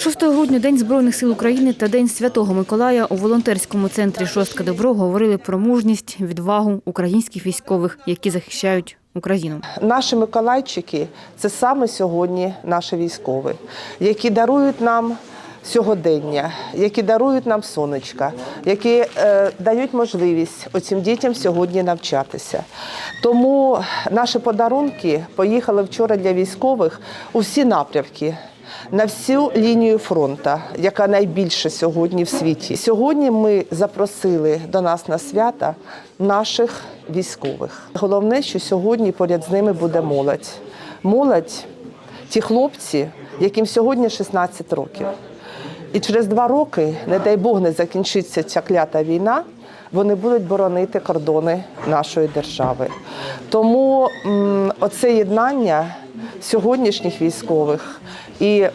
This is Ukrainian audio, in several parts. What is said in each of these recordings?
6 грудня День Збройних сил України та День Святого Миколая у волонтерському центрі Шостка Добро говорили про мужність, відвагу українських військових, які захищають Україну. Наші миколайчики це саме сьогодні наші військові, які дарують нам сьогодення, які дарують нам сонечка, які е, дають можливість оцим дітям сьогодні навчатися. Тому наші подарунки поїхали вчора для військових у всі напрямки. На всю лінію фронту, яка найбільша сьогодні в світі. Сьогодні ми запросили до нас на свята наших військових. Головне, що сьогодні поряд з ними буде молодь. Молодь, ті хлопці, яким сьогодні 16 років. І через два роки, не дай Бог, не закінчиться ця клята війна. Вони будуть боронити кордони нашої держави. Тому м, оце єднання сьогоднішніх військових і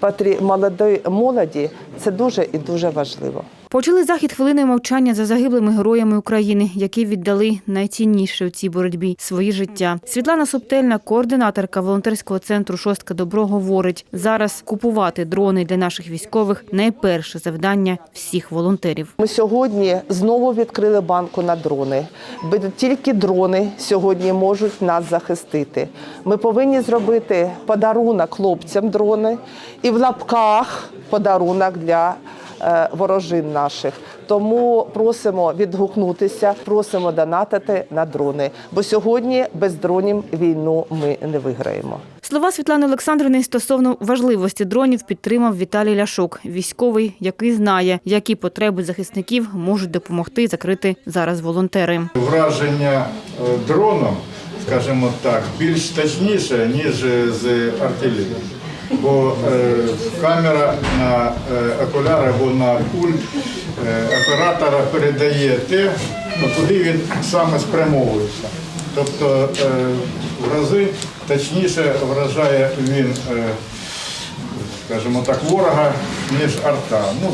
патрі... молодої молоді це дуже і дуже важливо. Почали захід хвилиною мовчання за загиблими героями України, які віддали найцінніше у цій боротьбі свої життя. Світлана Субтельна, координаторка волонтерського центру Шостка Добро, говорить: зараз купувати дрони для наших військових найперше завдання всіх волонтерів. Ми сьогодні знову відкрили банку на дрони. Бо тільки дрони сьогодні можуть нас захистити. Ми повинні зробити подарунок хлопцям дрони і в лапках подарунок для ворожин наших. Тому просимо відгукнутися, просимо донатити на дрони. Бо сьогодні без дронів війну ми не виграємо. Слова Світлани Олександрівни стосовно важливості дронів підтримав Віталій Ляшок, військовий, який знає, які потреби захисників можуть допомогти закрити зараз волонтери. Враження е, дроном, скажімо так, більш точніше, ніж з артилерії. Бо е, камера на е, окуляр або на пульт е, оператора передає те, ну, куди він саме спрямовується. Тобто в рази точніше вражає він, скажімо так, ворога, ніж арта. Ну,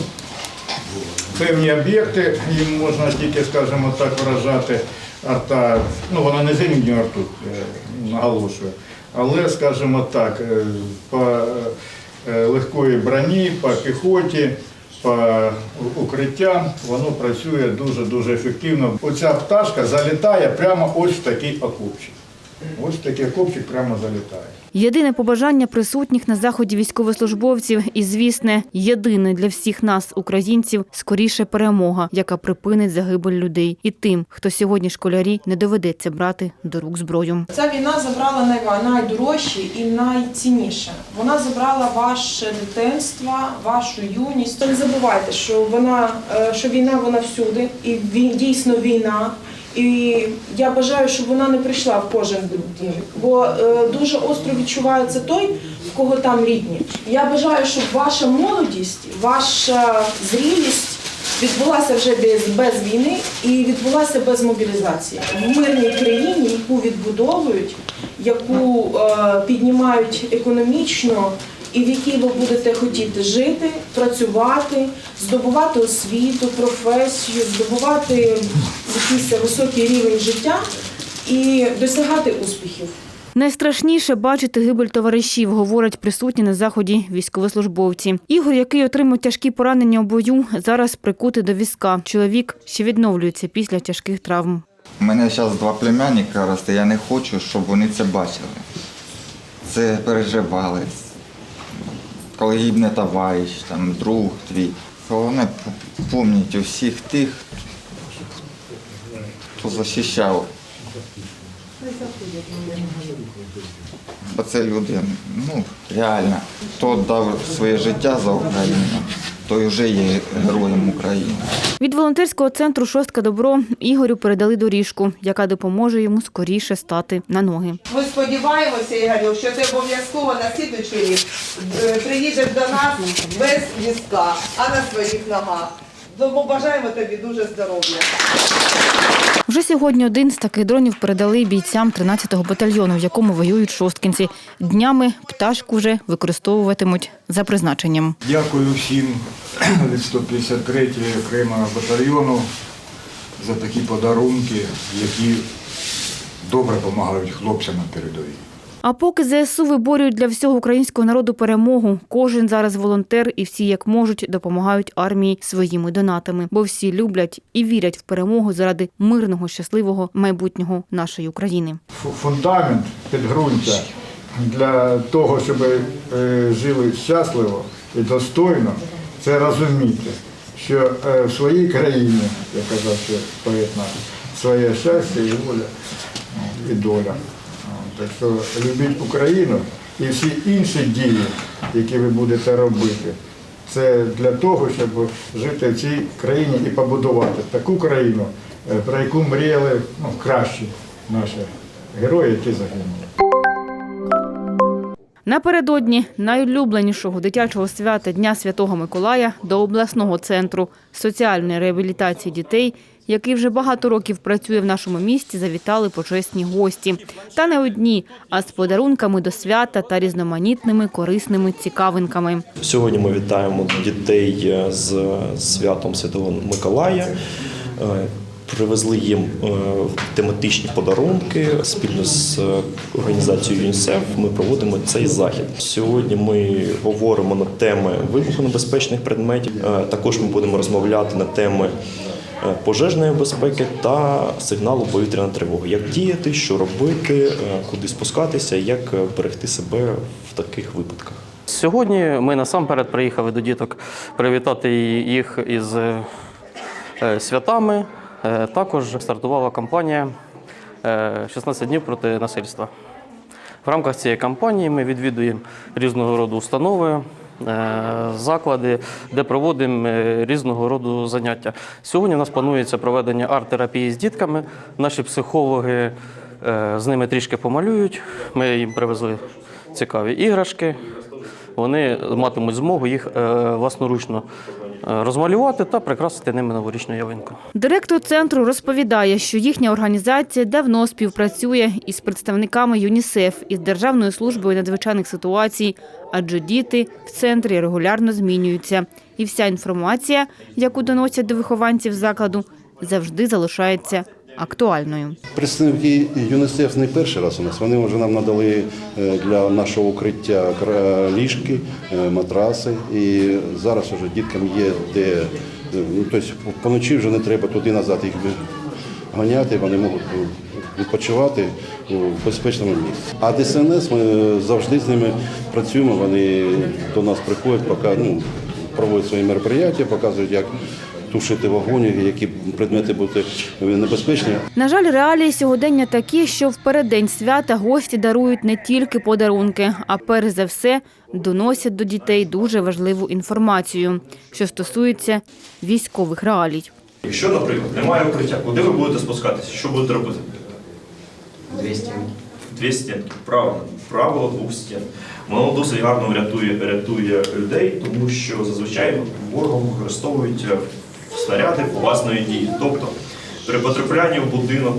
певні об'єкти, їм можна тільки, скажімо так, вражати арта, ну вона не зимню арту наголошує, але, скажімо так, е, по е, легкої броні, по піхоті, по укриттям воно працює дуже-дуже ефективно. Оця пташка залітає прямо ось в такий окопчик. Ось в такий окопчик прямо залітає. Єдине побажання присутніх на заході військовослужбовців і, звісне, єдине для всіх нас, українців, скоріше перемога, яка припинить загибель людей. І тим, хто сьогодні школярі, не доведеться брати до рук зброю. Ця війна забрала най- найдорожче і найцінніше. Вона забрала ваше дитинство, вашу юність. Не забувайте, що вона е, що війна вона всюди, і дійсно війна. І я бажаю, щоб вона не прийшла в кожен дім, бо е, дуже остро відчувається той, в кого там рідні. Я бажаю, щоб ваша молодість, ваша зрілість відбулася вже без, без війни і відбулася без мобілізації в мирній країні, яку відбудовують, яку е, піднімають економічно, і в якій ви будете хотіти жити, працювати, здобувати освіту, професію, здобувати якийсь високий рівень життя і досягати успіхів. Найстрашніше бачити гибель товаришів, говорять присутні на заході військовослужбовці. Ігор, який отримав тяжкі поранення у бою, зараз прикутий до візка. Чоловік ще відновлюється після тяжких травм. У мене зараз два племянника росте, я не хочу, щоб вони це бачили. Це переживали. Коли товариш, там, друг твій. Головне пам'ять усіх тих, хто захищав. Бо це люди, ну, реально, хто дав своє життя за Україну, той вже є героєм України. Від волонтерського центру Шостка добро Ігорю передали доріжку, яка допоможе йому скоріше стати на ноги. Ми сподіваємося, Ігорю, що ти обов'язково на слідуючий рік е, приїдеш до нас без візка, а на своїх ногах. Тому бажаємо тобі дуже здоров'я. Вже сьогодні один з таких дронів передали бійцям 13-го батальйону, в якому воюють шосткинці. Днями пташку вже використовуватимуть за призначенням. Дякую всім від 153 окремого батальйону за такі подарунки, які добре допомагають хлопцям на передовій. А поки ЗСУ виборюють для всього українського народу перемогу, кожен зараз волонтер і всі як можуть допомагають армії своїми донатами, бо всі люблять і вірять в перемогу заради мирного, щасливого майбутнього нашої України. Фундамент підґрунтя для того, щоб е, жили щасливо і достойно, це розуміти, що е, в своїй країні, як казав ще поет наш, своє щастя і воля і доля. Так що любіть Україну і всі інші дії, які ви будете робити, це для того, щоб жити в цій країні і побудувати таку країну, е, про яку мріяли ну, кращі наші герої, які загинули. Напередодні найулюбленішого дитячого свята Дня Святого Миколая до обласного центру соціальної реабілітації дітей, який вже багато років працює в нашому місті, завітали почесні гості. Та не одні, а з подарунками до свята та різноманітними корисними цікавинками. Сьогодні ми вітаємо дітей е, з святом Святого Миколая. Е, Привезли їм е, тематичні подарунки спільно з організацією ЮНІСЕФ. Ми проводимо цей захід. Сьогодні ми говоримо на теми вибухонебезпечних предметів. Також ми будемо розмовляти на теми пожежної безпеки та сигналу повітряна тривога. Як діяти, що робити, е, куди спускатися, як е, берегти себе в таких випадках. Сьогодні ми насамперед приїхали до діток привітати їх із е, святами. Е, Також стартувала кампанія е, «16 днів проти насильства. В рамках цієї кампанії ми відвідуємо різного роду установи, е, заклади, де проводимо е, різного роду заняття. Сьогодні у нас планується проведення арт-терапії з дітками. Наші психологи е, з ними трішки помалюють. Ми їм привезли цікаві іграшки. Вони матимуть змогу їх е, власноручно е, розмалювати та прикрасити ними новорічну ялинку. Директор центру розповідає, що їхня організація давно співпрацює із представниками ЮНІСЕФ із Державною службою надзвичайних ситуацій, адже діти в центрі регулярно змінюються. І вся інформація, яку доносять до вихованців закладу, завжди залишається актуальною. Представники ЮНІСЕФ не перший раз у нас. Вони вже нам надали е, для нашого укриття ліжки, е, матраси. І зараз вже діткам є де. е, Ну, тобто поночі вже не треба туди назад їх ганяти, вони можуть відпочивати у безпечному місці. А ДСНС ми завжди з ними працюємо. Вони до нас приходять, поки ну, проводять свої мероприятия, показують, як тушити вогонь, які предмети будуть небезпечні. На жаль, реалії сьогодення такі, що в переддень свята гості дарують не тільки подарунки, а перш за все доносять до дітей дуже важливу інформацію, що стосується військових реалій. Якщо, наприклад, немає укриття, куди ви будете спускатися? Що будете робити? Дві стінки. Дві стінки. Правильно. Правило двох стін. Воно досить гарно рятує, рятує людей, тому що зазвичай ворогом використовують снаряди власної дії. Тобто при потраплянні в будинок,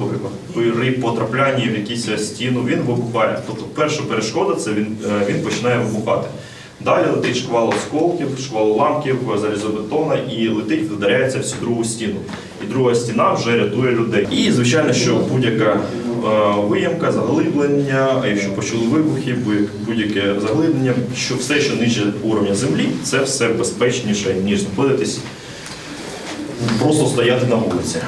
при потраплянні в якусь стіну він вибухає. Тобто перша перешкода це він, е, він починає вибухати. Далі летить шквал осколків, шквал уламків, залізобетона і летить, вдаряється всю другу стіну. І друга стіна вже рятує людей. І звичайно, що будь-яка е, виямка, заглиблення, якщо почули вибухи, будь- будь-яке заглиблення, що все, що нижче уровня землі, це все безпечніше, ніж знаходитись, просто стояти на вулиці.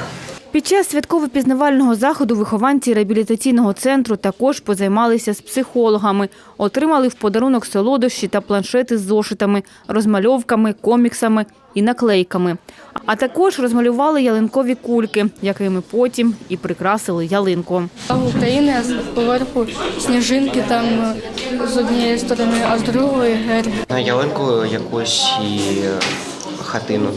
Під час святково-пізнавального заходу вихованці реабілітаційного центру також позаймалися з психологами, отримали в подарунок солодощі та планшети з зошитами, розмальовками, коміксами і наклейками. А також розмалювали ялинкові кульки, якими потім і прикрасили ялинку. В України з поверху сніжинки там е, з однієї сторони, а з другої герб. На ялинку якусь і хатину.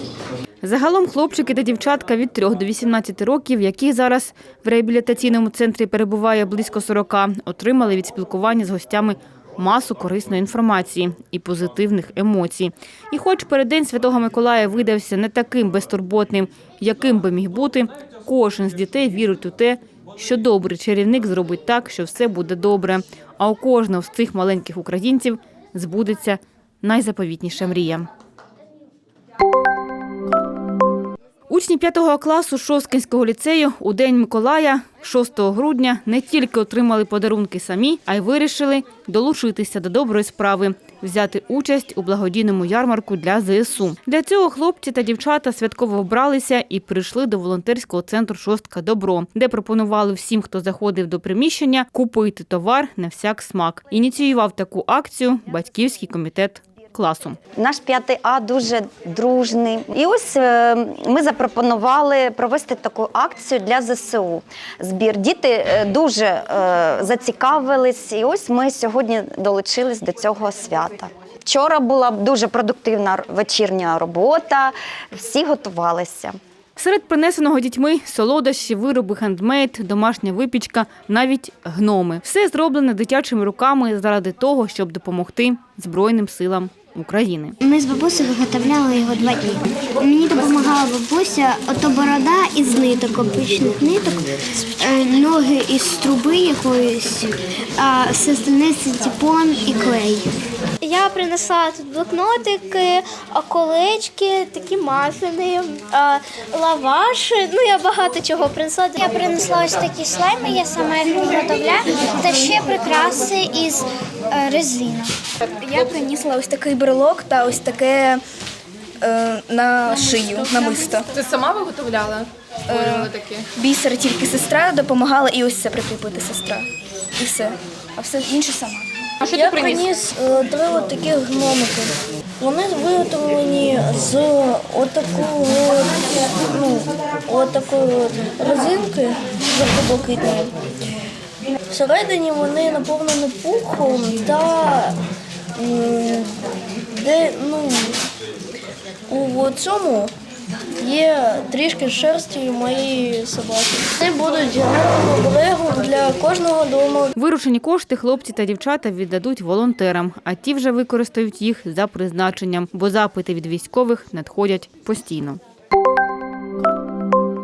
Загалом хлопчики та дівчатка від 3 до 18 років, які зараз в реабілітаційному центрі перебуває близько 40, отримали від спілкування з гостями масу корисної інформації і позитивних емоцій. І хоч переддень Святого Миколая видався не таким безтурботним, яким би міг бути, кожен з дітей вірить у те, що добрий чарівник зробить так, що все буде добре. А у кожного з цих маленьких українців збудеться найзаповітніша мрія. Учні 5 класу Шосткинського ліцею у День Миколая 6 грудня не тільки отримали подарунки самі, а й вирішили долучитися до доброї справи, взяти участь у благодійному ярмарку для ЗСУ. Для цього хлопці та дівчата святково вбралися і прийшли до волонтерського центру Шостка Добро, де пропонували всім, хто заходив до приміщення, купити товар на всяк смак. Ініціював таку акцію батьківський комітет класу. Наш 5 А дуже дружний. І ось е, ми запропонували провести таку акцію для ЗСУ. Збір діти е, дуже е, зацікавились, і ось ми сьогодні долучились до цього свята. Вчора була дуже продуктивна вечірня робота, всі готувалися. Серед принесеного дітьми солодощі, вироби, хендмейд, домашня випічка, навіть гноми. Все зроблене дитячими руками заради того, щоб допомогти Збройним силам України. Ми з бабусею виготовляли його два дні. Мені допомагала бабуся, ото борода із ниток, обичних ниток, е, ноги із труби якоїсь, а все остальне це тіпон і клей. Я принесла тут блокнотики, колечки, такі мафіни, лаваш. Ну я багато чого принесла. Я принесла ось такі слайми, я сама їх виготовляю, та ще прикраси із резини. Я принесла ось такий брелок та ось таке е, на шию, на мисто. Ти сама виготовляла? таке? Бісер тільки сестра допомагала і ось це прикріпити сестра. І все. А все інше сама. А що Я ти приніс? приніс е, три от таких гномики. Вони виготовлені з отакої от, ну, отакої от резинки жовто-блакитної. Всередині вони наповнені пухом та де, ну, у цьому є трішки шерсті моєї собаки. Вони будуть гарним для кожного дому. Виручені кошти хлопці та дівчата віддадуть волонтерам, а ті вже використають їх за призначенням, бо запити від військових надходять постійно.